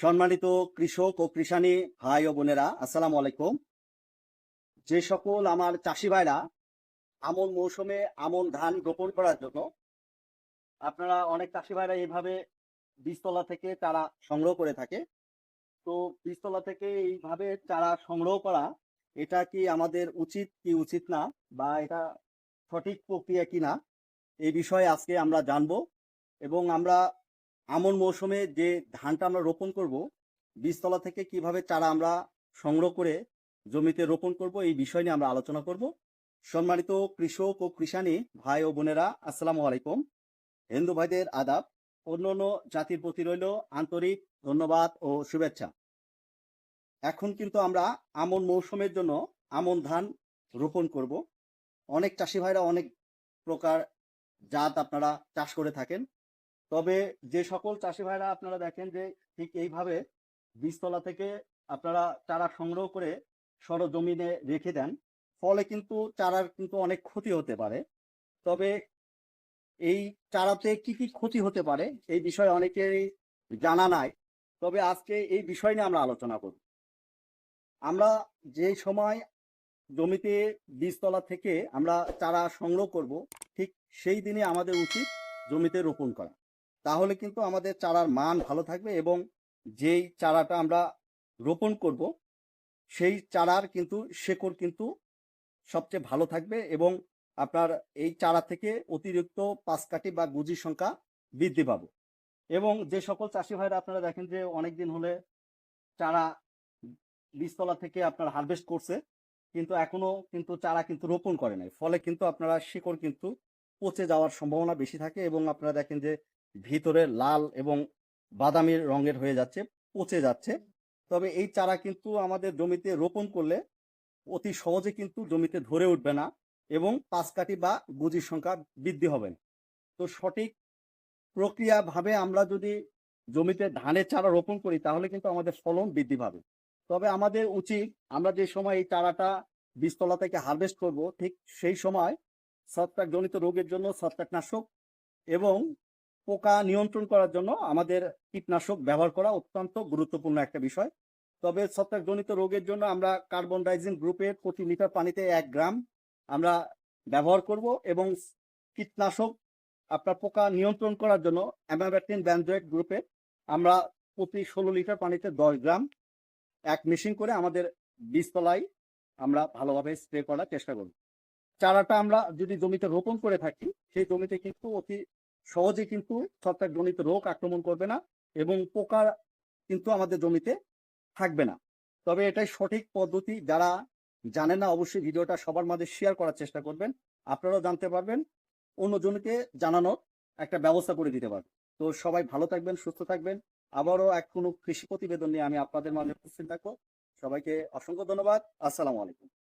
সম্মানিত কৃষক ও কৃষানী ভাই ও বোনেরা, আসসালামু আলাইকুম। যে সকল আমার চাষি ভাইরা আমন মৌসুমে আমন ধান রোপণ করার জন্য, আপনারা অনেক চাষি ভাইরা এইভাবে বীজতলা থেকে চারা সংগ্রহ করে থাকে। তো বীজতলা থেকে এইভাবে চারা সংগ্রহ করা, এটা কি আমাদের উচিত কি উচিত না, বা এটা সঠিক প্রক্রিয়া কি না, এই বিষয়ে আজকে আমরা জানব এবং আমরা আমন মৌসুমে যে ধানটা আমরা রোপণ করব, বীজতলা থেকে কীভাবে চারা আমরা সংগ্রহ করে জমিতে রোপণ করব, এই বিষয় নিয়ে আমরা আলোচনা করব। সম্মানিত কৃষক ও কৃষানী ভাই ও বোনেরা, আসসালামু আলাইকুম। হিন্দু ভাইদের আদাব, অন্য অন্য জাতির প্রতি রইল আন্তরিক ধন্যবাদ ও শুভেচ্ছা। এখন কিন্তু আমরা আমন মৌসুমের জন্য আমন ধান রোপণ করব। অনেক চাষি ভাইরা অনেক প্রকার জাত আপনারা চাষ করে থাকেন। তবে যে সকল চাষি ভাইরা আপনারা দেখেন যে ঠিক এইভাবে বীজতলা থেকে আপনারা চারা সংগ্রহ করে সরজমিনে রেখে দেন, ফলে কিন্তু চারার কিন্তু অনেক ক্ষতি হতে পারে। তবে এই চারাতে কি কি ক্ষতি হতে পারে এই বিষয়ে অনেকেরই জানা নাই, তবে আজকে এই বিষয় নিয়ে আমরা আলোচনা করব। আমরা যে সময় জমিতে বীজতলা থেকে আমরা চারা সংগ্রহ করব, ঠিক সেই দিনে আমাদের উচিত জমিতে রোপণ করা। তাহলে কিন্তু আমাদের চারার মান ভালো থাকবে এবং যেই চারাটা আমরা রোপণ করব, সেই চারার কিন্তু শেকড় কিন্তু সবচেয়ে ভালো থাকবে এবং আপনার এই চারা থেকে অতিরিক্ত পাঁচকাঠি বা গুজির সংখ্যা বৃদ্ধি পাবো। এবং যে সকল চাষি ভাইরা আপনারা দেখেন যে অনেক দিন হলে চারা বীজতলা থেকে আপনার হারভেস্ট করছে, কিন্তু এখনও কিন্তু চারা কিন্তু রোপণ করে নাই। ফলে কিন্তু আপনারা শিকড় কিন্তু পচে যাওয়ার সম্ভাবনা বেশি থাকে এবং আপনারা দেখেন যে ভিতরে লাল এবং বাদামি রঙের হয়ে যাচ্ছে পচে যাচ্ছে। তবে এই চারা কিন্তু আমাদের জমিতে রোপণ করলে অতি সহজে কিন্তু জমিতে ধরে উঠবে না এবং পাঁচকাঠি বা গুজির সংখ্যা বৃদ্ধি হবে। না তো সঠিক প্রক্রিয়াভাবে আমরা যদি জমিতে ধানের চারা রোপণ করি তাহলে কিন্তু আমাদের ফলন বৃদ্ধি পাবে। তবে আমাদের উচিত আমরা যে সময় এই চারাটা বীজতলা থেকে হারভেস্ট করব ঠিক সেই সময় ছত্রাক জনিত রোগের জন্য ছত্রাকনাশক এবং পোকা নিয়ন্ত্রণ করার জন্য আমাদের কীটনাশক ব্যবহার করা অত্যন্ত গুরুত্বপূর্ণ একটা বিষয়। তবে ছত্রাকজনিত রোগের জন্য আমরা কার্বন ডাইজিন গ্রুপের প্রতি লিটার পানিতে এক গ্রাম আমরা ব্যবহার করব এবং কীটনাশক আপনার পোকা নিয়ন্ত্রণ করার জন্য অ্যামাবেটিন ব্যানজয়েড গ্রুপের আমরা প্রতি ষোলো লিটার পানিতে দশ গ্রাম এক মেশিন করে আমাদের বীজতলায় আমরা ভালোভাবে স্প্রে করার চেষ্টা করব। চারাটা আমরা যদি জমিতে রোপণ করে থাকি, সেই জমিতে কিন্তু অতি সহজে কিন্তু ছত্রাক জনিত রোগ আক্রমণ করবে না এবং পোকা কিন্তু আমাদের জমিতে থাকবে না। তবে এটাই সঠিক পদ্ধতি, যারা জানেন না অবশ্যই ভিডিওটা সবার মাঝে শেয়ার করার চেষ্টা করবেন। আপনারাও জানতে পারবেন, অন্যজনকে জানানোর একটা ব্যবস্থা করে দিতে পারবেন। তো সবাই ভালো থাকবেন, সুস্থ থাকবেন। আবারও এক কোনো কৃষি প্রতিবেদন নিয়ে আমি আপনাদের মাঝে উপস্থিত থাকব। সবাইকে অসংখ্য ধন্যবাদ। আসসালামু আলাইকুম।